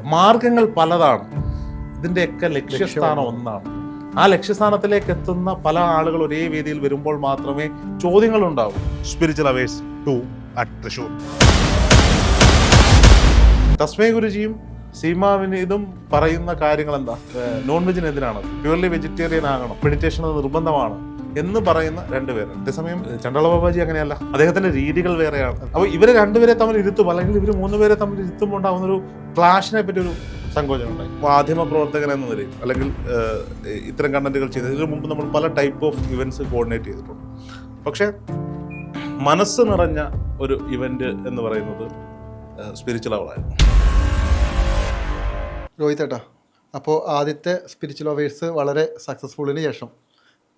മാർഗങ്ങൾ പലതാണ്. ഇതിന്റെയൊക്കെ ലക്ഷ്യസ്ഥാനം ഒന്നാണ്. ആ ലക്ഷ്യസ്ഥാനത്തിലേക്ക് എത്തുന്ന പല ആളുകൾ ഒരേ വേദിയിൽ വരുമ്പോൾ മാത്രമേ ചോദ്യങ്ങൾ ഉണ്ടാവൂ spiritual hours two at Thrissur തസ്മേ ഗുരുജിയും സീമാവിന് ഇതും പറയുന്ന കാര്യങ്ങൾ എന്താ നോൺ വെജിനെതിരാണ് പ്യൂർലി വെജിറ്റേറിയൻ ആകണം. മെഡിറ്റേഷൻ നിർബന്ധമാണ്. എന്ന് പറയുന്ന രണ്ടുപേർ അതേസമയം ചണ്ടള ബാബാജി അങ്ങനെയല്ല. അദ്ദേഹത്തിന്റെ രീതികൾ വേറെയാണ്. അപ്പോൾ ഇവരെ രണ്ടുപേരെ തമ്മിൽ ഇരുത്തും അല്ലെങ്കിൽ ഇവർ മൂന്നുപേരെ തമ്മിൽ ഇരുത്തുമ്പോൾ ഉണ്ടാകുന്ന ഒരു ക്ലാഷിനെ പറ്റി ഒരു സങ്കോചം ഉണ്ടായി. മാധ്യമ പ്രവർത്തകൻ എന്ന നിലയിൽ അല്ലെങ്കിൽ ഇത്തരം കണ്ടന്റുകൾ ചെയ്ത് ഇതിനു മുമ്പ് നമ്മൾ പല ടൈപ്പ് ഓഫ് ഇവന്റ്സ് കോർഡിനേറ്റ് ചെയ്തിട്ടുണ്ട്. പക്ഷെ മനസ്സ് നിറഞ്ഞ ഒരു ഇവന്റ് എന്ന് പറയുന്നത് സ്പിരിച്വൽ അവളായിരുന്നു രോഹിത് ഏട്ടാ അപ്പോൾ ആദ്യത്തെ സ്പിരിച്വൽ അവേഴ്സ് വളരെ സക്സസ്ഫുള്ളിന് ശേഷം.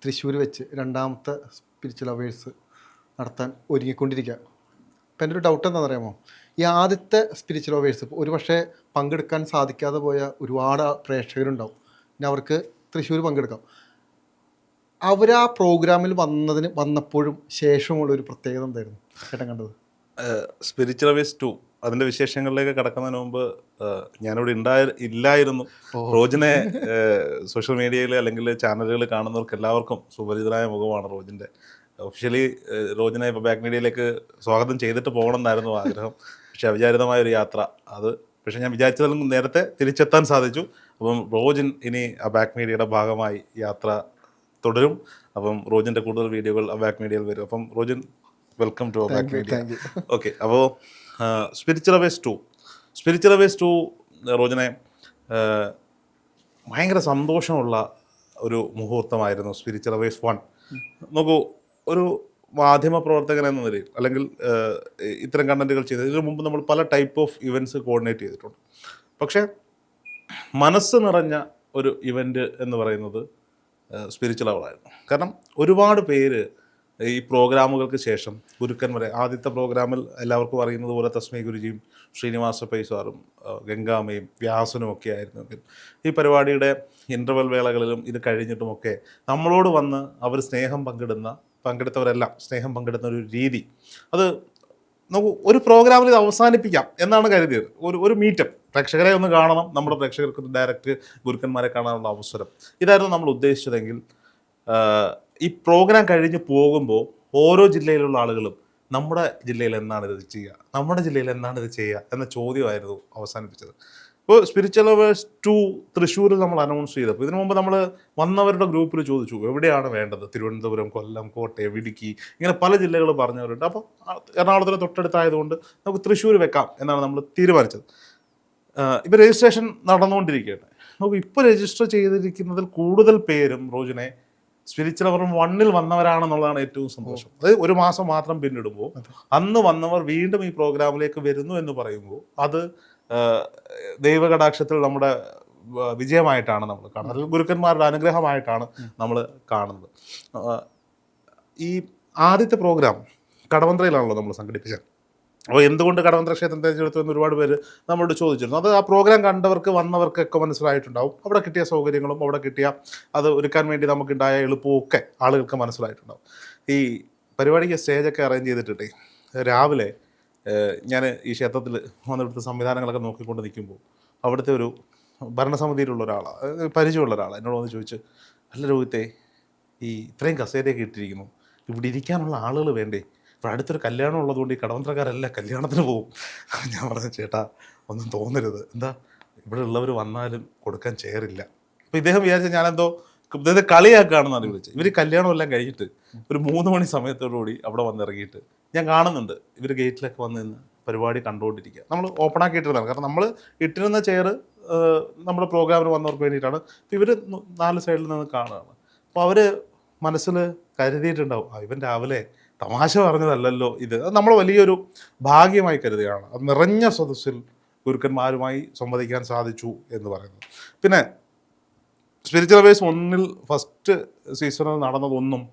തൃശ്ശൂർ വെച്ച് രണ്ടാമത്തെ സ്പിരിച്വൽ അവേഴ്സ് നടത്താൻ ഒരുങ്ങിക്കൊണ്ടിരിക്കുക. അപ്പം എന്റെ ഒരു ഡൗട്ട് എന്താണെന്ന് അറിയാമോ ഈ ആദ്യത്തെ സ്പിരിച്വൽ അവേഴ്സ് ഒരു പക്ഷേ പങ്കെടുക്കാൻ സാധിക്കാതെ പോയ ഒരുപാട് പ്രേക്ഷകരുണ്ടാവും. പിന്നെ അവർക്ക് തൃശ്ശൂർ പങ്കെടുക്കാം. അവർ ആ പ്രോഗ്രാമിൽ വന്നതിന് വന്നപ്പോഴും ശേഷമുള്ള ഒരു പ്രത്യേകത എന്തായിരുന്നു? ചേട്ടൻ കണ്ടത്? സ്പിരിച്വൽ അവേഴ്സ് ടു അതിന്റെ വിശേഷങ്ങളിലേക്ക് കടക്കുന്നതിന് മുമ്പ് ഞാനിവിടെ ഉണ്ടായ ഇല്ലായിരുന്നു. റോജിനെ സോഷ്യൽ മീഡിയയിൽ അല്ലെങ്കിൽ ചാനലുകൾ കാണുന്നവർക്ക് എല്ലാവർക്കും സുപരിചിതമായ മുഖമാണ് റോജിന്റെ. ഒഫീഷ്യലി റോജിനെ ഇപ്പോൾ ബാക്ക് മീഡിയയിലേക്ക് സ്വാഗതം ചെയ്തിട്ട് പോകണം എന്നായിരുന്നു ആഗ്രഹം. പക്ഷെ അവിചാരിതമായ ഒരു യാത്ര അത്. പക്ഷെ ഞാൻ വിചാരിച്ചതിലും നേരത്തെ തിരിച്ചെത്താൻ സാധിച്ചു. അപ്പം റോജിൻ ഇനി ആ ബാക്ക് മീഡിയയുടെ ഭാഗമായി യാത്ര തുടരും. അപ്പം റോജിന്റെ കൂടുതൽ വീഡിയോകൾ ആ ബാക്ക് മീഡിയയിൽ വരും. അപ്പം Rojin welcome to back media. Okay അപ്പോൾ spiritual hours two spiritual hours two റോജനെ ഭയങ്കര സന്തോഷമുള്ള ഒരു മുഹൂർത്തമായിരുന്നു സ്പിരിച്വൽ അവേസ് വൺ നോക്കൂ ഒരു മാധ്യമ പ്രവർത്തകൻ എന്ന നിലയിൽ അല്ലെങ്കിൽ ഇത്തരം കണ്ടന്റുകൾ ചെയ്ത് ഇതിനു മുമ്പ് നമ്മൾ പല ടൈപ്പ് ഓഫ് ഇവന്റ്സ് കോർഡിനേറ്റ് ചെയ്തിട്ടുണ്ട്. പക്ഷേ മനസ്സ് നിറഞ്ഞ ഒരു ഇവന്റ് എന്ന് പറയുന്നത് സ്പിരിച്വൽ അവളായിരുന്നു കാരണം ഒരുപാട് പേര് ഈ പ്രോഗ്രാമുകൾക്ക് ശേഷം ഗുരുക്കന്മാരെ ആദ്യത്തെ പ്രോഗ്രാമിൽ എല്ലാവർക്കും അറിയുന്നത് പോലെ തസ്മൈ ഗുരുജിയും ശ്രീനിവാസ പൈസാറും ഗംഗാമയും വ്യാസനും ഒക്കെ ആയിരുന്നു. ഈ പരിപാടിയുടെ ഇന്റർവെൽ വേളകളിലും ഇത് കഴിഞ്ഞിട്ടുമൊക്കെ നമ്മളോട് വന്ന് അവർ സ്നേഹം പങ്കിടുന്ന പങ്കെടുത്തവരെല്ലാം സ്നേഹം പങ്കിടുന്ന ഒരു രീതി. അത് നമുക്ക് ഒരു പ്രോഗ്രാമിൽ ഇത് അവസാനിപ്പിക്കാം എന്നാണ് കരുതിയത്. ഒരു ഒരു മീറ്റപ്പ് പ്രേക്ഷകരെ ഒന്ന് കാണണം. നമ്മുടെ പ്രേക്ഷകർക്ക് ഡയറക്റ്റ് ഗുരുക്കന്മാരെ കാണാനുള്ള അവസരം. ഇതായിരുന്നു നമ്മൾ ഉദ്ദേശിച്ചതെങ്കിൽ ഈ പ്രോഗ്രാം കഴിഞ്ഞ് പോകുമ്പോൾ ഓരോ ജില്ലയിലുള്ള ആളുകളും നമ്മുടെ ജില്ലയിൽ എന്നാണ് ഇത് ചെയ്യുക? നമ്മുടെ ജില്ലയിൽ എന്നാണ് ഇത് ചെയ്യുക? എന്ന ചോദ്യമായിരുന്നു അവസാനിപ്പിച്ചത്. ഇപ്പോൾ സ്പിരിച്വൽ അവേഴ്സ് ടു തൃശ്ശൂരിൽ നമ്മൾ അനൗൺസ് ചെയ്തപ്പോൾ ഇതിനു മുമ്പ് നമ്മൾ വന്നവരുടെ ഗ്രൂപ്പിൽ ചോദിച്ചു എവിടെയാണ് വേണ്ടത്? തിരുവനന്തപുരം കൊല്ലം കോട്ടയം ഇടുക്കി? ഇങ്ങനെ പല ജില്ലകൾ പറഞ്ഞവരുണ്ട്. അപ്പോൾ എറണാകുളത്തിന് തൊട്ടടുത്തായതുകൊണ്ട് നമുക്ക് തൃശ്ശൂർ വെക്കാം എന്നാണ് നമ്മൾ തീരുമാനിച്ചത്. ഇപ്പോൾ രജിസ്ട്രേഷൻ നടന്നുകൊണ്ടിരിക്കുകയാണ് നമുക്ക് ഇപ്പോൾ രജിസ്റ്റർ ചെയ്തിരിക്കുന്നതിൽ കൂടുതൽ പേരും റോജിനെ സ്പിരിച്വൽ അവർ വണ്ണിൽ വന്നവരാണെന്നുള്ളതാണ് ഏറ്റവും സന്തോഷം. അത് ഒരു മാസം മാത്രം പിന്നിടുമ്പോൾ അന്ന് വന്നവർ വീണ്ടും ഈ പ്രോഗ്രാമിലേക്ക് വരുന്നു എന്ന് പറയുമ്പോൾ അത് ദൈവകടാക്ഷത്തിൽ നമ്മുടെ വിജയമായിട്ടാണ് നമ്മൾ കാണുന്നത്. ഗുരുക്കന്മാരുടെ അനുഗ്രഹമായിട്ടാണ് നമ്മൾ കാണുന്നത്. ഈ ആദ്യത്തെ പ്രോഗ്രാം കടവന്ത്രയിലാണല്ലോ നമ്മൾ സംഘടിപ്പിച്ചത്. അപ്പോൾ എന്തുകൊണ്ട് കടവന്ത്ര ക്ഷേത്രം തിരഞ്ഞെടുത്തു എന്ന് ഒരുപാട് പേര് നമ്മളോട് ചോദിച്ചിരുന്നു. അത് ആ പ്രോഗ്രാം കണ്ടവർക്ക് വന്നവർക്കൊക്കെ മനസ്സിലായിട്ടുണ്ടാവും. അവിടെ കിട്ടിയ സൗകര്യങ്ങളും അവിടെ കിട്ടിയ അത് ഒരുക്കാൻ വേണ്ടി നമുക്കുണ്ടായ എളുപ്പവും ഒക്കെ ആളുകൾക്ക് മനസ്സിലായിട്ടുണ്ടാവും. ഈ പരിപാടിക്ക് സ്റ്റേജൊക്കെ അറേഞ്ച് ചെയ്തിട്ടേ രാവിലെ ഞാൻ ഈ ക്ഷേത്രത്തിൽ വന്നിവിടുത്തെ സംവിധാനങ്ങളൊക്കെ നോക്കിക്കൊണ്ട് നിൽക്കുമ്പോൾ അവിടുത്തെ ഒരു ഭരണസമിതിയിലുള്ള ഒരാളാണ് പരിചയമുള്ള ഒരാളാണ് എന്നോട് വന്ന് ചോദിച്ച് നല്ല രോഹിത്തെ ഈ ഇത്രയും കസേരയൊക്കെ ഇട്ടിരിക്കുന്നു. ഇവിടെ ഇരിക്കാനുള്ള ആളുകൾ വേണ്ടേ? ഇവിടെ അടുത്തൊരു കല്യാണം ഉള്ളതുകൊണ്ട് ഈ കടവന്ത്രക്കാരെല്ലാം കല്യാണത്തിന് പോകും ഞാൻ പറഞ്ഞു ചേട്ടാ ഒന്നും തോന്നരുത്. എന്താ? ഇവിടെ ഉള്ളവർ വന്നാലും കൊടുക്കാൻ ചേറില്ല അപ്പോൾ ഇദ്ദേഹം വിചാരിച്ച ഞാനെന്തോ ഇദ്ദേഹത്തെ കളിയാക്കുകയാണെന്നാണ് വിളിച്ചത്. ഇവർ കല്യാണം എല്ലാം കഴിഞ്ഞിട്ട് ഒരു മൂന്ന് മണി സമയത്തോടുകൂടി അവിടെ വന്നിറങ്ങിയിട്ട് ഞാൻ കാണുന്നുണ്ട്. ഇവർ ഗേറ്റിലൊക്കെ വന്ന് നിന്ന് പരിപാടി കണ്ടുകൊണ്ടിരിക്കുക. നമ്മൾ ഓപ്പൺ ആക്കിയിട്ടിരുന്നതാണ്. കാരണം നമ്മൾ ഇട്ടിരുന്ന ചെയർ നമ്മുടെ പ്രോഗ്രാമിന് വന്നവർക്ക് വേണ്ടിയിട്ടാണ്. അപ്പോൾ ഇവർ നാല് സൈഡിൽ നിന്ന് കാണുകയാണ്. അപ്പോൾ അവർ മനസ്സിൽ കരുതിയിട്ടുണ്ടാവും ഇവൻ രാവിലെ തമാശ പറഞ്ഞതല്ലല്ലോ ഇത്. അത് നമ്മൾ വലിയൊരു ഭാഗ്യമായി കരുതുകയാണ്. അത് നിറഞ്ഞ സദസ്സിൽ ഗുരുക്കന്മാരുമായി സംവദിക്കാൻ സാധിച്ചു എന്ന് പറയുന്നത് പിന്നെ സ്പിരിച്വൽ വേസ് ഒന്നിൽ ഫസ്റ്റ് സീസണിൽ നടന്നതൊന്നും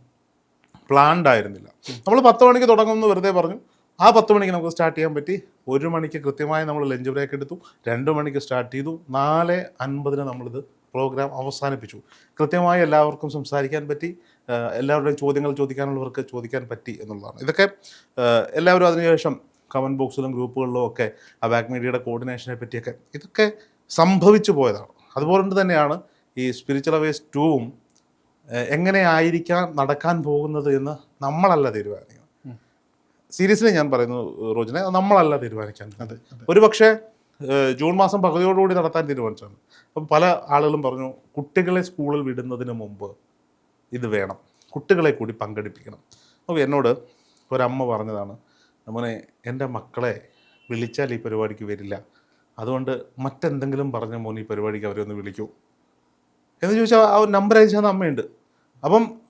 പ്ലാൻഡ് ആയിരുന്നില്ല. നമ്മൾ പത്ത് മണിക്ക് തുടങ്ങുമെന്ന് വെറുതെ പറഞ്ഞു. ആ പത്ത് മണിക്ക് നമുക്ക് സ്റ്റാർട്ട് ചെയ്യാൻ പറ്റി. ഒരു മണിക്ക് കൃത്യമായി നമ്മൾ ലഞ്ച് ബ്രേക്ക് എടുത്തു. രണ്ട് മണിക്ക് സ്റ്റാർട്ട് ചെയ്തു. നാല് അൻപതിന് നമ്മളിത് പ്രോഗ്രാം അവസാനിപ്പിച്ചു. കൃത്യമായി എല്ലാവർക്കും സംസാരിക്കാൻ പറ്റി. എല്ലാവരുടെയും ചോദ്യങ്ങൾ ചോദിക്കാനുള്ളവർക്ക് ചോദിക്കാൻ പറ്റി എന്നുള്ളതാണ്. ഇതൊക്കെ എല്ലാവരും അതിനുശേഷം കമന്റ് ബോക്സിലും ഗ്രൂപ്പുകളിലും ഒക്കെ അബാക് മീഡിയയുടെ കോർഡിനേഷനെ പറ്റിയൊക്കെ ഇതൊക്കെ സംഭവിച്ചു പോയതാണ്. അതുപോലെ തന്നെയാണ് ഈ സ്പിരിച്വൽ അവേസ് ടൂവും എങ്ങനെ ആയിരിക്കാൻ നടക്കാൻ പോകുന്നത് എന്ന് നമ്മളല്ല തീരുമാനിക്കുന്നത്. സീരിയസ്ലി ഞാൻ പറയുന്നു റോജിനെ നമ്മളല്ല തീരുമാനിക്കാൻ അത് ഒരു പക്ഷേ ജൂൺ മാസം പകുതിയോടുകൂടി നടത്താൻ തീരുമാനിച്ചാണ് അപ്പം പല ആളുകളും പറഞ്ഞു കുട്ടികളെ സ്കൂളിൽ വിടുന്നതിന് മുമ്പ് ഇത് വേണം. കുട്ടികളെ കൂടി പങ്കെടുപ്പിക്കണം. അപ്പോൾ എന്നോട് ഒരമ്മ പറഞ്ഞതാണ് മോനെ എന്റെ മക്കളെ വിളിച്ചാൽ ഈ പരിപാടിക്ക് വരില്ല. അതുകൊണ്ട് മറ്റെന്തെങ്കിലും പറഞ്ഞ മോൻ ഈ പരിപാടിക്ക് അവരെ ഒന്ന് വിളിക്കൂ. എന്ന് ചോദിച്ചാൽ ആ നമ്പർ അയച്ചാൽ അമ്മയുണ്ട്. അപ്പം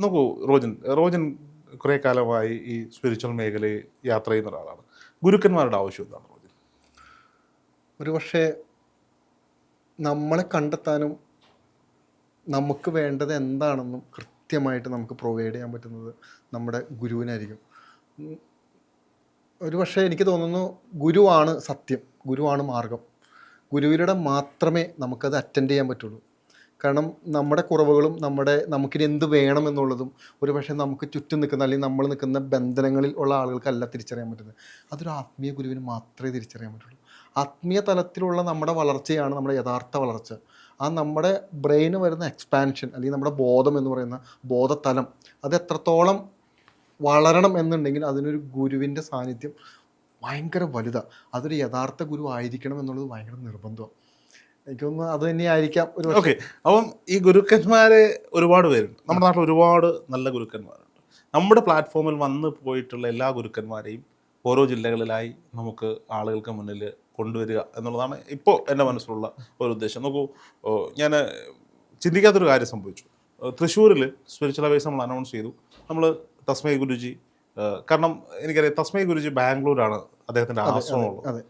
നോക്കൂ റോജൻ റോജൻ കുറേ കാലമായി ഈ സ്പിരിച്വൽ മേഖലയിൽ യാത്ര ചെയ്യുന്ന ഒരാളാണ്. ഗുരുക്കന്മാരുടെ ആവശ്യം എന്താണ് റോജൻ? ഒരു പക്ഷേ നമ്മളെ കണ്ടെത്താനും നമുക്ക് വേണ്ടത് എന്താണെന്നും കൃത്യമായിട്ട് നമുക്ക് പ്രൊവൈഡ് ചെയ്യാൻ പറ്റുന്നത് നമ്മുടെ ഗുരുവിനായിരിക്കും. ഒരു പക്ഷേ എനിക്ക് തോന്നുന്നു ഗുരുവാണ് സത്യം ഗുരുവാണ് മാർഗം. ഗുരുവിലൂടെ മാത്രമേ നമുക്കത് അറ്റൻഡ് ചെയ്യാൻ പറ്റുള്ളൂ. കാരണം നമ്മുടെ കുറവുകളും നമ്മുടെ നമുക്കിനി എന്ത് വേണം എന്നുള്ളതും ഒരു പക്ഷേ നമുക്ക് ചുറ്റും നിൽക്കുന്ന അല്ലെങ്കിൽ നമ്മൾ നിൽക്കുന്ന ബന്ധനങ്ങളിൽ ഉള്ള ആളുകൾക്കല്ല തിരിച്ചറിയാൻ പറ്റുന്നത്. അതൊരു ആത്മീയ ഗുരുവിന് മാത്രമേ തിരിച്ചറിയാൻ പറ്റുള്ളൂ. ആത്മീയ തലത്തിലുള്ള നമ്മുടെ വളർച്ചയാണ് നമ്മുടെ യഥാർത്ഥ വളർച്ച. ആ നമ്മുടെ ബ്രെയിന് വരുന്ന എക്സ്പാൻഷൻ അല്ലെങ്കിൽ നമ്മുടെ ബോധം എന്ന് പറയുന്ന ബോധതലം അത് എത്രത്തോളം വളരണം എന്നുണ്ടെങ്കിൽ അതിനൊരു ഗുരുവിന്റെ സാന്നിധ്യം ഭയങ്കര വലുതാണ് അതൊരു യഥാർത്ഥ ഗുരു ആയിരിക്കണം എന്നുള്ളത് ഭയങ്കര നിർബന്ധമാണ് എനിക്കൊന്ന് അത് തന്നെയായിരിക്കാം ഒരു ഓക്കെ. അപ്പം ഈ ഗുരുക്കന്മാരെ ഒരുപാട് പേരുണ്ട്. നമ്മുടെ നാട്ടിൽ ഒരുപാട് നല്ല ഗുരുക്കന്മാരുണ്ട്. നമ്മുടെ പ്ലാറ്റ്ഫോമിൽ വന്ന് പോയിട്ടുള്ള എല്ലാ ഗുരുക്കന്മാരെയും ഓരോ ജില്ലകളിലായി നമുക്ക് ആളുകൾക്ക് മുന്നിൽ കൊണ്ടുവരിക എന്നുള്ളതാണ് ഇപ്പോൾ എന്റെ മനസ്സിലുള്ള ഒരു ഉദ്ദേശം. നോക്കൂ ഞാൻ ചിന്തിക്കാത്തൊരു കാര്യം സംഭവിച്ചു. തൃശ്ശൂരിൽ സ്പിരിച്വൽ അവേഴ്സ് നമ്മൾ അനൗൺസ് ചെയ്തു. നമ്മൾ തസ്മൈ ഗുരുജി കാരണം എനിക്കറിയാം തസ്മൈ ഗുരുജി ബാംഗ്ലൂരാണ് അദ്ദേഹത്തിന്റെ ആശ്രമമുള്ളത്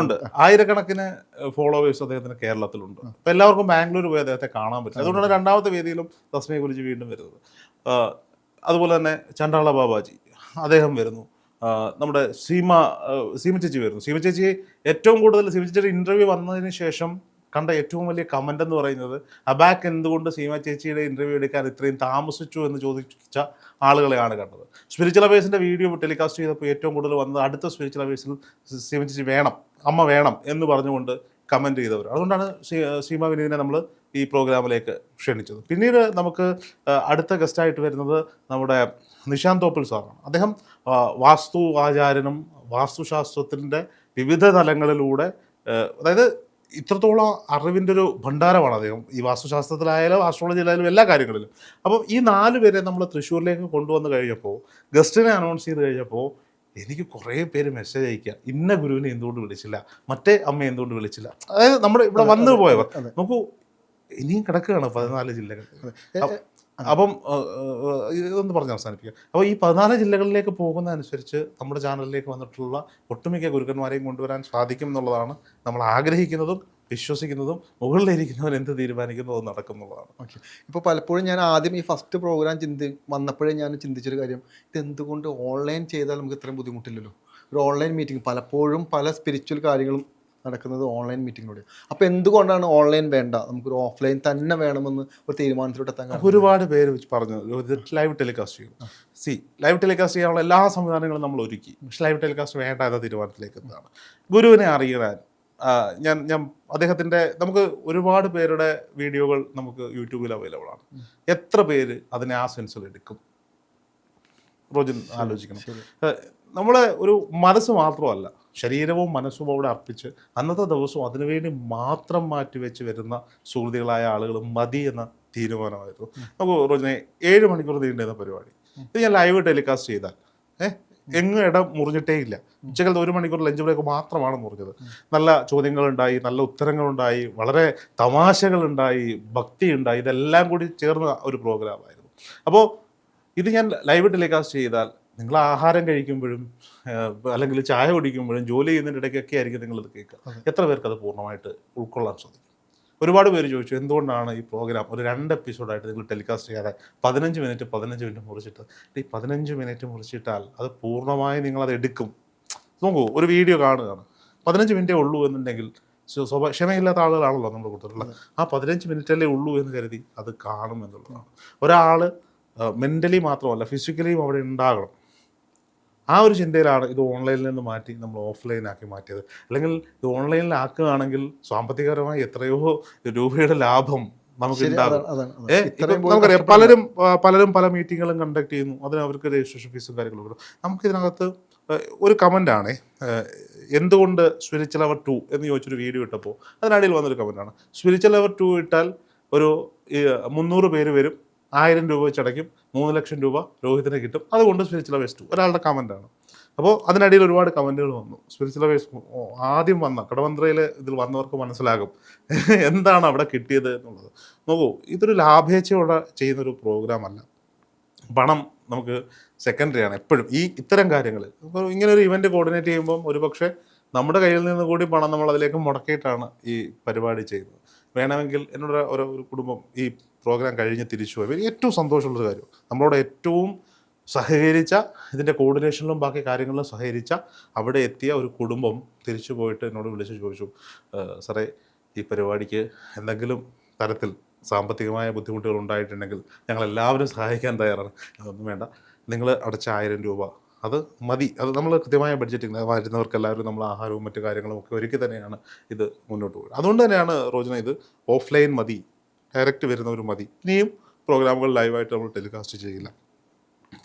ഉണ്ട്. ആയിരക്കണക്കിന് ഫോളോവേഴ്സ് അദ്ദേഹത്തിന് കേരളത്തിലുണ്ട്. അപ്പൊ എല്ലാവർക്കും ബാംഗ്ലൂർ പോയി അദ്ദേഹത്തെ കാണാൻ പറ്റും. അതുകൊണ്ടാണ് രണ്ടാമത്തെ വേദിയിലും തസ്മൈ ഗുരുജി വീണ്ടും വരുന്നത്. അതുപോലെ തന്നെ ചണ്ടാള ബാബാജി അദ്ദേഹം വരുന്നു. നമ്മുടെ സീമ സീമ ചേച്ചി വരുന്നു. സീമ ചേച്ചി ഏറ്റവും കൂടുതൽ സീമ ചേച്ചിയുടെ ഇന്റർവ്യൂ വന്നതിന് ശേഷം കണ്ട ഏറ്റവും വലിയ കമന്റ് എന്ന് പറയുന്നത് അബാക്ക് എന്തുകൊണ്ട് സീമ ചേച്ചിയുടെ ഇന്റർവ്യൂ എടുക്കാൻ ഇത്രയും താമസിച്ചു എന്ന് ചോദിച്ച ആളുകളെയാണ് കണ്ടത്. സ്പിരിച്വൽ അവേഴ്സിന്റെ വീഡിയോ ടെലികാസ്റ്റ് ചെയ്തപ്പോൾ ഏറ്റവും കൂടുതൽ വന്നത് അടുത്ത സ്പിരിച്വൽ അവേഴ്സിൽ സീമ ചേച്ചി വേണം അമ്മ വേണം എന്ന് പറഞ്ഞുകൊണ്ട് കമന്റ് ചെയ്തവർ അതുകൊണ്ടാണ് സീമ വിനീതിനെ നമ്മൾ ഈ പ്രോഗ്രാമിലേക്ക് ക്ഷണിച്ചത്. പിന്നീട് നമുക്ക് അടുത്ത ഗസ്റ്റായിട്ട് വരുന്നത് നമ്മുടെ നിശാന്ത് തോപ്പിൽ സാറാണ് അദ്ദേഹം വാസ്തു ആചാരനും വാസ്തുശാസ്ത്രത്തിന്റെ വിവിധ തലങ്ങളിലൂടെ അതായത് ഇത്രത്തോളം അറിവിന്റെ ഒരു ഭണ്ഡാരമാണ് അദ്ദേഹം. ഈ വാസ്തുശാസ്ത്രത്തിലായാലും ആസ്ട്രോളജിയിലായാലും എല്ലാ കാര്യങ്ങളിലും. അപ്പം ഈ നാല് പേരെ നമ്മൾ തൃശ്ശൂരിലേക്ക് കൊണ്ടുവന്ന് കഴിഞ്ഞപ്പോൾ ഗസ്റ്റിനെ അനൗൺസ് ചെയ്ത് കഴിഞ്ഞപ്പോൾ എനിക്ക് കുറേ പേര് മെസ്സേജ് അയക്കുക ഇന്ന ഗുരുവിനെ എന്തുകൊണ്ട് വിളിച്ചില്ല? മറ്റേ അമ്മ എന്തുകൊണ്ട് വിളിച്ചില്ല? അതായത് നമ്മൾ ഇവിടെ വന്നു പോയവർ. നോക്കൂ ഇനിയും കിടക്കുകയാണ് പതിനാല് ജില്ലകൾ. അപ്പം ഇതൊന്ന് പറഞ്ഞ് അവസാനിപ്പിക്കുക അപ്പോൾ ഈ പതിനാല് ജില്ലകളിലേക്ക് പോകുന്ന അനുസരിച്ച് നമ്മുടെ ചാനലിലേക്ക് വന്നിട്ടുള്ള ഒട്ടുമിക്ക ഗുരുക്കന്മാരെയും കൊണ്ടുവരാൻ സാധിക്കും എന്നുള്ളതാണ് നമ്മൾ ആഗ്രഹിക്കുന്നതും വിശ്വസിക്കുന്നതും മുകളിലിരിക്കുന്നവൻ എന്ത് തീരുമാനിക്കുന്നു അത് നടക്കും എന്നുള്ളതാണ് ഓക്കെ. ഇപ്പോൾ പലപ്പോഴും ഞാൻ ആദ്യം ഈ ഫസ്റ്റ് പ്രോഗ്രാം ചിന്തി വന്നപ്പോഴേ ഞാൻ ചിന്തിച്ചൊരു കാര്യം ഇത് എന്തുകൊണ്ട് ഓൺലൈൻ ചെയ്താൽ നമുക്ക് ഇത്രയും ബുദ്ധിമുട്ടില്ലല്ലോ? ഒരു ഓൺലൈൻ മീറ്റിംഗ് പലപ്പോഴും പല സ്പിരിച്വൽ കാര്യങ്ങളും നടക്കുന്നത് ഓൺലൈൻ മീറ്റിങ്ങിലൂടെ അപ്പോൾ എന്തുകൊണ്ടാണ് ഓൺലൈൻ വേണ്ട? നമുക്കൊരു ഓഫ്ലൈൻ തന്നെ വേണമെന്ന് ഒരു തീരുമാനത്തിലോട്ട് എത്താൻ കാരണം ഒരുപാട് പേര് പറഞ്ഞു. ലൈവ് ടെലികാസ്റ്റ് ചെയ്യും. സി ലൈവ് ടെലികാസ്റ്റ് ചെയ്യാനുള്ള എല്ലാ സംവിധാനങ്ങളും നമ്മൾ ഒരുക്കി. പക്ഷെ ലൈവ് ടെലികാസ്റ്റ് വേണ്ട എന്ന തീരുമാനത്തിലേക്ക് എത്തുന്നതാണ് ഗുരുവിനെ അറിയാൻ ഞാൻ ഞാൻ അദ്ദേഹത്തിന്റെ നമുക്ക് ഒരുപാട് പേരുടെ വീഡിയോകൾ നമുക്ക് യൂട്യൂബിൽ അവൈലബിൾ ആണ്. എത്ര പേര് അതിനെ ആ സെൻസിൽ എടുക്കും? റോജൻ ആലോചിക്കണം. നമ്മൾ നമ്മളെ ഒരു മനസ്സ് മാത്രമല്ല ശരീരവും മനസ്സും അവിടെ അർപ്പിച്ച് അന്നത്തെ ദിവസവും അതിനുവേണ്ടി മാത്രം മാറ്റിവെച്ച് വരുന്ന സുഹൃത്തുക്കളായ ആളുകൾ മതി എന്ന തീരുമാനമായിരുന്നു. നമുക്ക് റോജനെ ഏഴ് മണിക്കൂർ നീണ്ടുന്ന പരിപാടി. ഇത് ഞാൻ ലൈവ് ടെലികാസ്റ്റ് ചെയ്താൽ. ഏഹ് എങ്ങും ഇടം മുറിഞ്ഞിട്ടേ ഇല്ല. ഉച്ചക്കലത്തെ ഒരു മണിക്കൂർ ലഞ്ച് ബ്രേക്ക് മാത്രമാണ് മുറിഞ്ഞത്. നല്ല ചോദ്യങ്ങളുണ്ടായി നല്ല ഉത്തരങ്ങളുണ്ടായി വളരെ തമാശകളുണ്ടായി ഭക്തി ഉണ്ടായി ഇതെല്ലാം കൂടി ചേർന്ന ഒരു പ്രോഗ്രാമായിരുന്നു അപ്പോൾ ഇത് ഞാൻ ലൈവ് ടെലികാസ്റ്റ് ചെയ്താൽ നിങ്ങൾ ആഹാരം കഴിക്കുമ്പോഴും അല്ലെങ്കിൽ ചായ കുടിക്കുമ്പോഴും ജോലി ചെയ്യുന്നതിന്റെ ഇടയ്ക്കൊക്കെ ആയിരിക്കും നിങ്ങൾ ഇത് കേൾക്കുക. എത്ര പേർക്ക് അത് പൂർണമായിട്ട് ഉൾക്കൊള്ളാൻ സാധിക്കും? ഒരുപാട് പേര് ചോദിച്ചു എന്തുകൊണ്ടാണ് ഈ പ്രോഗ്രാം ഒരു രണ്ട് എപ്പിസോഡായിട്ട് നിങ്ങൾ ടെലികാസ്റ്റ് ചെയ്യാതെ പതിനഞ്ച് മിനിറ്റ് പതിനഞ്ച് മിനിറ്റ് മുറിച്ചിട്ട്? ഈ പതിനഞ്ച് മിനിറ്റ് മുറിച്ചിട്ടാൽ അത് പൂർണമായി നിങ്ങളത് എടുക്കും. നോക്കൂ ഒരു വീഡിയോ കാണുകയാണ്. പതിനഞ്ച് മിനിറ്റേ ഉള്ളൂ എന്നുണ്ടെങ്കിൽ സ്വഭാവ ക്ഷമയില്ലാത്ത ആളുകളാണല്ലോ നമ്മൾ കൂട്ടത്തിലുള്ളത് ആ പതിനഞ്ച് മിനിറ്റല്ലേ ഉള്ളൂ എന്ന് കരുതി അത് കാണും എന്നുള്ളതാണ് ഒരാൾ മെന്റലി മാത്രമല്ല ഫിസിക്കലിയും അവിടെ ഉണ്ടാകണം. ആ ഒരു ചിന്തയിലാണ് ഇത് ഓൺലൈനിൽ നിന്ന് മാറ്റി നമ്മൾ ഓഫ്ലൈനാക്കി മാറ്റിയത്. അല്ലെങ്കിൽ ഇത് ഓൺലൈനിൽ ആക്കുകയാണെങ്കിൽ സാമ്പത്തികപരമായി എത്രയോ രൂപയുടെ ലാഭം നമുക്ക് നമുക്കറിയാം പലരും പലരും പല മീറ്റിങ്ങുകളും കണ്ടക്ട് ചെയ്യുന്നു. അതിന് അവർക്ക് രജിസ്ട്രേഷൻ ഫീസും കാര്യങ്ങളും കൊടുക്കും നമുക്ക് ഇതിനകത്ത് ഒരു കമന്റ് ആണ്. എന്തുകൊണ്ട് സ്പിരിച്വൽ അവർ ടു എന്ന് ചോദിച്ചൊരു വീഡിയോ ഇട്ടപ്പോൾ അതിനടിയിൽ വന്നൊരു കമന്റാണ് സ്പിരിച്വൽ അവർ ടു ഇട്ടാൽ ഒരു മുന്നൂറ് പേര് വരും. ആയിരം രൂപ വെച്ച് അടയ്ക്കും മൂന്ന് ലക്ഷം രൂപ രോഹിതിന് കിട്ടും. അതുകൊണ്ട് സ്പിരിച്വൽ വേസ്റ്റ് ഒരാളുടെ കമന്റാണ് അപ്പോൾ അതിനിടയിൽ ഒരുപാട് കമന്റുകൾ വന്നു. സ്പിരിച്വൽ വേസ്റ്റ് ആദ്യം വന്ന കടമന്ത്രയിലെ ഇതിൽ വന്നവർക്ക് മനസ്സിലാകും എന്താണ് അവിടെ കിട്ടിയത് എന്നുള്ളത്. നോക്കൂ ഇതൊരു ലാഭേച്ഛയോടെ ചെയ്യുന്നൊരു പ്രോഗ്രാമല്ല പണം നമുക്ക് സെക്കൻഡറി ആണ് എപ്പോഴും. ഈ ഇത്തരം കാര്യങ്ങൾ. ഇപ്പോൾ ഇങ്ങനെ ഒരു ഇവന്റ് കോർഡിനേറ്റ് ചെയ്യുമ്പം ഒരുപക്ഷെ നമ്മുടെ കയ്യിൽ നിന്ന് കൂടി പണം നമ്മൾ അതിലേക്ക് മുടക്കിയിട്ടാണ് ഈ പരിപാടി ചെയ്യുന്നത്. വേണമെങ്കിൽ എന്നോട് ഒരു കുടുംബം ഈ പ്രോഗ്രാം കഴിഞ്ഞ് തിരിച്ചു പോയി. ഏറ്റവും സന്തോഷമുള്ളൊരു കാര്യം. നമ്മളോട് ഏറ്റവും സഹകരിച്ച ഇതിന്റെ കോർഡിനേഷനിലും ബാക്കി കാര്യങ്ങളിലും സഹകരിച്ച അവിടെ എത്തിയ ഒരു കുടുംബം തിരിച്ചു പോയിട്ട് എന്നോട് വിളിച്ച് ചോദിച്ചു "ഏഹ് സാറേ ഈ പരിപാടിക്ക് എന്തെങ്കിലും തരത്തിൽ സാമ്പത്തികമായ ബുദ്ധിമുട്ടുകൾ ഉണ്ടായിട്ടുണ്ടെങ്കിൽ ഞങ്ങളെല്ലാവരും സഹായിക്കാൻ തയ്യാറാണ്. അതൊന്നും വേണ്ട. നിങ്ങൾ അടച്ച ആയിരം രൂപ. അത് മതി. അത് നമ്മൾ കൃത്യമായ ബഡ്ജറ്റിങ് വരുന്നവർക്ക് എല്ലാവരും നമ്മൾ ആഹാരവും മറ്റു കാര്യങ്ങളും ഒക്കെ ഒരുക്കി തന്നെയാണ് ഇത് മുന്നോട്ട് പോകുന്നത് അതുകൊണ്ട് തന്നെയാണ് റോജന ഇത് ഓഫ്ലൈൻ മതി ഡയറക്റ്റ് വരുന്നവർ മതി. ഇനിയും പ്രോഗ്രാമുകൾ ലൈവായിട്ട് നമ്മൾ ടെലികാസ്റ്റ് ചെയ്യില്ല.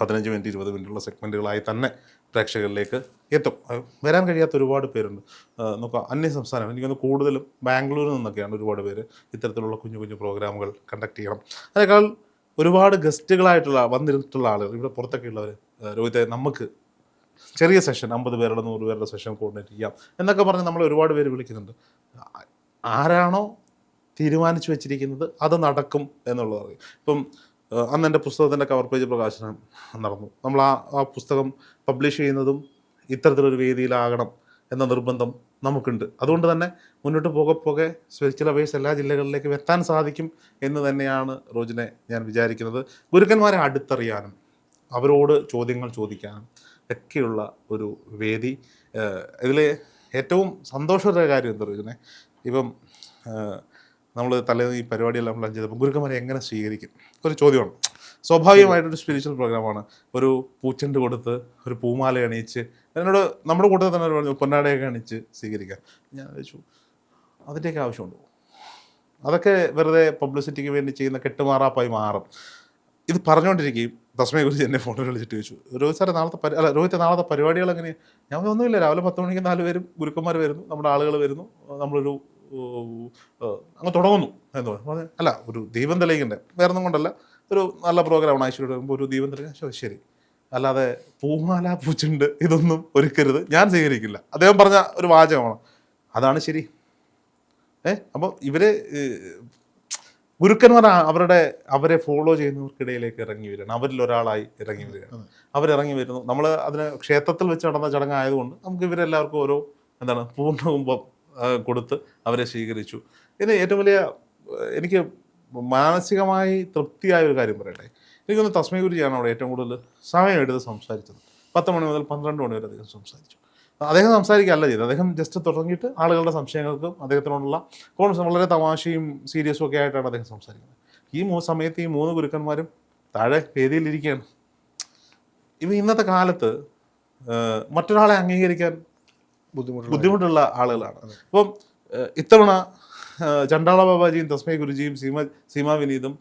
പതിനഞ്ച് മിനിറ്റ് ഇരുപത് മിനിറ്റുള്ള സെഗ്മെന്റുകളായി തന്നെ പ്രേക്ഷകരിലേക്ക് എത്തും. വരാൻ കഴിയാത്ത ഒരുപാട് പേരുണ്ട്. നോക്കുക നോക്കാം അന്യ സംസ്ഥാനം. എനിക്കൊന്ന് കൂടുതലും ബാംഗ്ലൂരിൽ നിന്നൊക്കെയാണ് ഒരുപാട് പേര് ഇത്തരത്തിലുള്ള കുഞ്ഞു കുഞ്ഞു പ്രോഗ്രാമുകൾ കണ്ടക്ട് ചെയ്യണം. അതിനേക്കാൾ ഒരുപാട് ഗസ്റ്റുകളായിട്ടുള്ള വന്നിട്ടുള്ള ആളുകൾ ഇവിടെ പുറത്തൊക്കെ ഉള്ളവർ രോഹിത്തെ നമുക്ക് ചെറിയ സെഷൻ അമ്പത് പേരുടെ നൂറ് പേരുടെ സെഷൻ കോർഡിനേറ്റ് ചെയ്യാം എന്നൊക്കെ പറഞ്ഞ് നമ്മൾ ഒരുപാട് പേര് വിളിക്കുന്നുണ്ട്. ആരാണോ തീരുമാനിച്ചു വെച്ചിരിക്കുന്നത് അത് നടക്കും എന്നുള്ളത് ഇപ്പം അന്ന് എന്റെ പുസ്തകത്തിന്റെ കവർ പേജ് പ്രകാശനം നടന്നു. നമ്മൾ ആ ആ പുസ്തകം പബ്ലിഷ് ചെയ്യുന്നതും ഇത്തരത്തിലൊരു വേദിയിലാകണം എന്ന നിർബന്ധം നമുക്കുണ്ട്. അതുകൊണ്ട് തന്നെ മുന്നോട്ട് പോകെ പോകെ സ്പിരിച്വൽ അവേഴ്സ് എല്ലാ ജില്ലകളിലേക്കും എത്താൻ സാധിക്കും എന്ന് തന്നെയാണ് റോജിനെ ഞാൻ വിചാരിക്കുന്നത്. ഗുരുക്കന്മാരെ അടുത്തറിയാനും അവരോട് ചോദ്യങ്ങൾ ചോദിക്കാനും ഒക്കെയുള്ള ഒരു വേദി. ഇതിൽ ഏറ്റവും സന്തോഷമുള്ള കാര്യം എന്താ റോജിനെ? ഇപ്പം നമ്മൾ തലേന്ന് ഈ പരിപാടിയെല്ലാം പ്ലാൻ ചെയ്തപ്പോൾ ഗുരുക്കന്മാരെ എങ്ങനെ സ്വീകരിക്കും? ഒരു ചോദ്യമാണ്. സ്വാഭാവികമായിട്ടൊരു സ്പിരിച്വൽ പ്രോഗ്രാമാണ് ഒരു പൂച്ചെണ്ട് കൊടുത്ത് ഒരു പൂമാല അണിയിച്ച് എന്നോട് നമ്മുടെ കൂട്ടത്തിൽ തന്നെ പറഞ്ഞു പൊന്നാടയൊക്കെ അണിച്ച് സ്വീകരിക്കാം ഞാൻ ചോദിച്ചു അതിന്റെയൊക്കെ ആവശ്യമുണ്ടോ? അതൊക്കെ വെറുതെ പബ്ലിസിറ്റിക്ക് വേണ്ടി ചെയ്യുന്ന കെട്ടുമാറാപ്പായി മാറും. ഇത് പറഞ്ഞുകൊണ്ടിരിക്കുകയും തസ്മയെ കുറിച്ച് എന്നെ ഫോണിൽ വിളിച്ചിട്ട് ചോദിച്ചു രോഹിത് സാറേ നാളത്തെ പരി അല്ല രോഹിത്തെ നാളത്തെ പരിപാടികൾ എങ്ങനെയാണ് ഞാൻ ഒന്നുമില്ല രാവിലെ പത്ത് മണിക്ക് നാല് പേരും ഗുരുക്കന്മാർ വരുന്നു നമ്മുടെ ആളുകൾ വരുന്നു നമ്മളൊരു അങ്ങ് തുടങ്ങുന്നു എന്ന് പറഞ്ഞു. അല്ല ഒരു ദീപം തെളിയിക്കണ്ടേ? വേറെ ഒന്നും കൊണ്ടല്ല. ഒരു നല്ല പ്രോഗ്രാമാണ് ഐശ്വര്യ വരുമ്പോൾ ഒരു ദീപം തെളിയിക്കാൻ. ശരി, അല്ലാതെ പൂമാല പൂച്ചുണ്ട് ഇതൊന്നും ഒരുക്കരുത്. ഞാൻ സ്വീകരിക്കില്ല. അദ്ദേഹം പറഞ്ഞ ഒരു വാചകമാണ്. അതാണ് ശരി. ഏ അപ്പോൾ ഇവർ ഗുരുക്കന്മാർ അവരുടെ അവരെ ഫോളോ ചെയ്യുന്നവർക്കിടയിലേക്ക് ഇറങ്ങി വരികയാണ്. അവരിൽ ഒരാളായി ഇറങ്ങി വരികയാണ്. അവരിറങ്ങി വരുന്നു. നമ്മൾ അതിന് ക്ഷേത്രത്തിൽ വെച്ച് നടന്ന ചടങ്ങായതുകൊണ്ട് നമുക്ക് ഇവരെല്ലാവർക്കും ഓരോ എന്താണ് പൂർണകുംഭം കൊടുത്ത് അവരെ സ്വീകരിച്ചു. ഇത് ഏറ്റവും വലിയ എനിക്ക് മാനസികമായി തൃപ്തിയായ ഒരു കാര്യം പറയട്ടെ. എനിക്കൊന്ന് തസ്മയ ഗുരുജിയാണ് അവിടെ ഏറ്റവും കൂടുതൽ സമയം എടുത്ത് സംസാരിച്ചത്. പത്ത് മണി മുതൽ പന്ത്രണ്ട് മണി വരെ അദ്ദേഹം സംസാരിച്ചു. അദ്ദേഹം സംസാരിക്കുകയല്ല ചെയ്തത്. അദ്ദേഹം ജസ്റ്റ് തുടങ്ങിയിട്ട് ആളുകളുടെ സംശയങ്ങൾക്കും അദ്ദേഹത്തിനോടുള്ള കോൺസ് വളരെ തമാശയും സീരിയസും ഒക്കെ ആയിട്ടാണ് അദ്ദേഹം സംസാരിക്കുന്നത്. ഈ മൂ സമയത്ത് ഈ മൂന്ന് ഗുരുക്കന്മാരും താഴെ വേദിയിലിരിക്കുകയാണ്. ഇവ ഇന്നത്തെ കാലത്ത് മറ്റൊരാളെ അംഗീകരിക്കാൻ ബുദ്ധിമുട്ടുള്ള ബുദ്ധിമുട്ടുള്ള ആളുകളാണ്. അപ്പം ഇത്തവണ ചണ്ടാള ബാബാജിയും തസ്മയ ഗുരുജിയും സീമ സീമ വിനീതും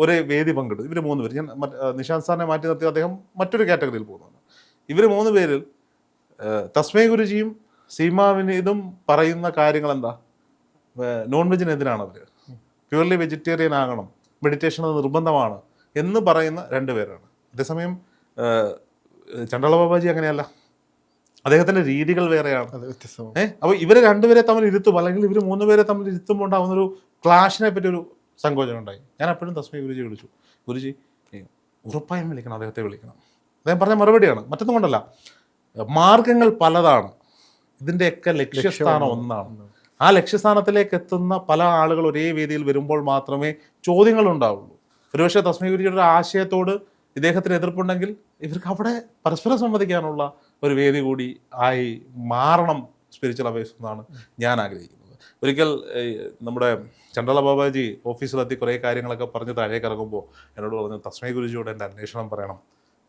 ഒരേ വേദി പങ്കെടുത്തു ഇവർ മൂന്ന് പേര്. ഞാൻ നിശാന്ത് നിഷാന്ത് സാറിനെ മാറ്റി നിർത്തി അദ്ദേഹം മറ്റൊരു കാറ്റഗറിയിൽ പോകുന്നതാണ് ഇവർ മൂന്ന് പേരിൽ തസ്മയ ഗുരുജിയും സീമ വിനീതും പറയുന്ന കാര്യങ്ങൾ എന്താ നോൺ വെജിനെതിരാണ് അവർ പ്യുവർലി വെജിറ്റേറിയൻ ആകണം. മെഡിറ്റേഷൻ അത് നിർബന്ധമാണ് എന്ന് പറയുന്ന രണ്ട് പേരാണ്. അതേസമയം ചണ്ടാള ബാബാജി അങ്ങനെയല്ല. അദ്ദേഹത്തിന്റെ രീതികൾ വേറെയാണ്. ഏഹ് അപ്പോൾ ഇവരെ രണ്ടുപേരെ തമ്മിൽ ഇരുത്തും അല്ലെങ്കിൽ ഇവർ മൂന്ന് പേരെ തമ്മിൽ ഇരുത്തുമ്പോൾ ഉണ്ടാകുന്ന ഒരു ക്ലാഷിനെ പറ്റി ഒരു സങ്കോചം ഉണ്ടായി. ഞാൻ അപ്പോഴും തസ്മി ഗുരുജി വിളിച്ചു. ഗുരുജി ഉറപ്പായും വിളിക്കണം അദ്ദേഹത്തെ വിളിക്കണം. അദ്ദേഹം പറഞ്ഞ മറുപടിയാണ് മറ്റൊന്നും കൊണ്ടല്ല. മാർഗങ്ങൾ പലതാണ്. ഇതിന്റെയൊക്കെ ലക്ഷ്യസ്ഥാനം ഒന്നാണ്. ആ ലക്ഷ്യസ്ഥാനത്തിലേക്ക് എത്തുന്ന പല ആളുകൾ ഒരേ വേദിയിൽ വരുമ്പോൾ മാത്രമേ ചോദ്യങ്ങൾ ഉണ്ടാവുള്ളൂ. ഒരുപക്ഷെ തസ്മി ഗുരുജിയുടെ ആശയത്തോട് ഇദ്ദേഹത്തിന് എതിർപ്പുണ്ടെങ്കിൽ ഇവർക്ക് അവിടെ പരസ്പരം സംവദിക്കാനുള്ള ഒരു വേദി കൂടി ആയി മാറണം സ്പിരിച്വൽ അവേഴ്സ് എന്നാണ് ഞാൻ ആഗ്രഹിക്കുന്നത്. ഒരിക്കൽ നമ്മുടെ ചണ്ടല ബാബാജി ഓഫീസിലെത്തി കുറേ കാര്യങ്ങളൊക്കെ പറഞ്ഞ് താഴേക്ക് ഇറങ്ങുമ്പോൾ എന്നോട് പറഞ്ഞു തസ്മൈ ഗുരുജിയോട് എന്റെ അന്വേഷണം പറയണം.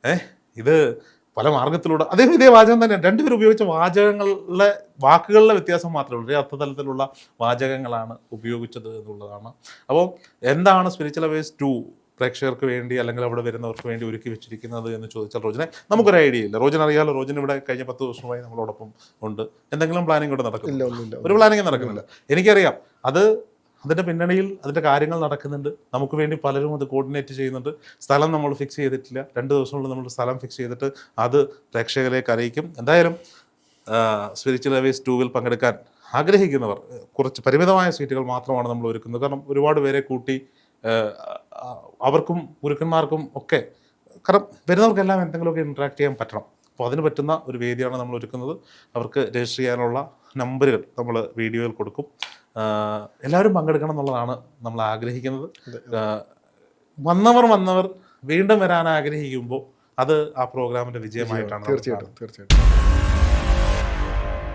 ഏഹ് ഇത് പല മാർഗത്തിലൂടെ അദ്ദേഹം ഇതേ വാചകം തന്നെ രണ്ടുപേരും ഉപയോഗിച്ച വാചകങ്ങളിലെ വാക്കുകളിലെ വ്യത്യാസം മാത്രമേ ഉള്ളൂ. അർത്ഥതലത്തിലുള്ള വാചകങ്ങളാണ് ഉപയോഗിച്ചത് എന്നുള്ളതാണ്. അപ്പോൾ എന്താണ് സ്പിരിച്വൽ അവേഴ്സ് ടു പ്രേക്ഷകർക്ക് വേണ്ടി അല്ലെങ്കിൽ അവിടെ വരുന്നവർക്ക് വേണ്ടി ഒരുക്കി വെച്ചിരിക്കുന്നത് എന്ന് ചോദിച്ചാൽ റോജനെ നമുക്കൊരു ഐഡിയ ഇല്ല. റോജൻ അറിയാലോ റോജൻ ഇവിടെ കഴിഞ്ഞ പത്ത് ദിവസമായി നമ്മളോടൊപ്പം ഉണ്ട്. എന്തെങ്കിലും പ്ലാനിംഗ് ഇവിടെ നടക്കുന്നു ഇല്ല ഒന്നുമില്ല ഒരു പ്ലാനിങ് നടക്കുന്നില്ല എനിക്കറിയാം. അത് അതിന്റെ പിന്നണിയിൽ അതിന്റെ കാര്യങ്ങൾ നടക്കുന്നുണ്ട്. നമുക്ക് വേണ്ടി പലരും അത് കോർഡിനേറ്റ് ചെയ്യുന്നുണ്ട്. സ്ഥലം നമ്മൾ ഫിക്സ് ചെയ്തിട്ടില്ല. രണ്ട് ദിവസമുള്ള നമ്മൾ സ്ഥലം ഫിക്സ് ചെയ്തിട്ട് അത് പ്രേക്ഷകരിലേക്ക് അറിയിക്കും. എന്തായാലും സ്പിരിച്വൽ അവേസ് ടൂവിൽ പങ്കെടുക്കാൻ ആഗ്രഹിക്കുന്നവർ കുറച്ച് പരിമിതമായ സീറ്റുകൾ മാത്രമാണ് നമ്മൾ ഒരുക്കുന്നത്. കാരണം ഒരുപാട് പേരെ കൂട്ടി അവർക്കും ഗുരുക്കന്മാർക്കും ഒക്കെ കാരണം വരുന്നവർക്കെല്ലാം എന്തെങ്കിലുമൊക്കെ ഇൻട്രാക്ട് ചെയ്യാൻ പറ്റണം. അപ്പോൾ അതിന് പറ്റുന്ന ഒരു വേദിയാണ് നമ്മൾ ഒരുക്കുന്നത്. അവർക്ക് രജിസ്റ്റർ ചെയ്യാനുള്ള നമ്പറുകൾ നമ്മൾ വീഡിയോയിൽ കൊടുക്കും. എല്ലാവരും പങ്കെടുക്കണം എന്നുള്ളതാണ് നമ്മൾ ആഗ്രഹിക്കുന്നത്. വന്നവർ വന്നവർ വീണ്ടും വരാൻ ആഗ്രഹിക്കുമ്പോൾ അത് ആ പ്രോഗ്രാമിന്റെ വിജയമായിട്ടാണ് തീർച്ചയായിട്ടും തീർച്ചയായിട്ടും.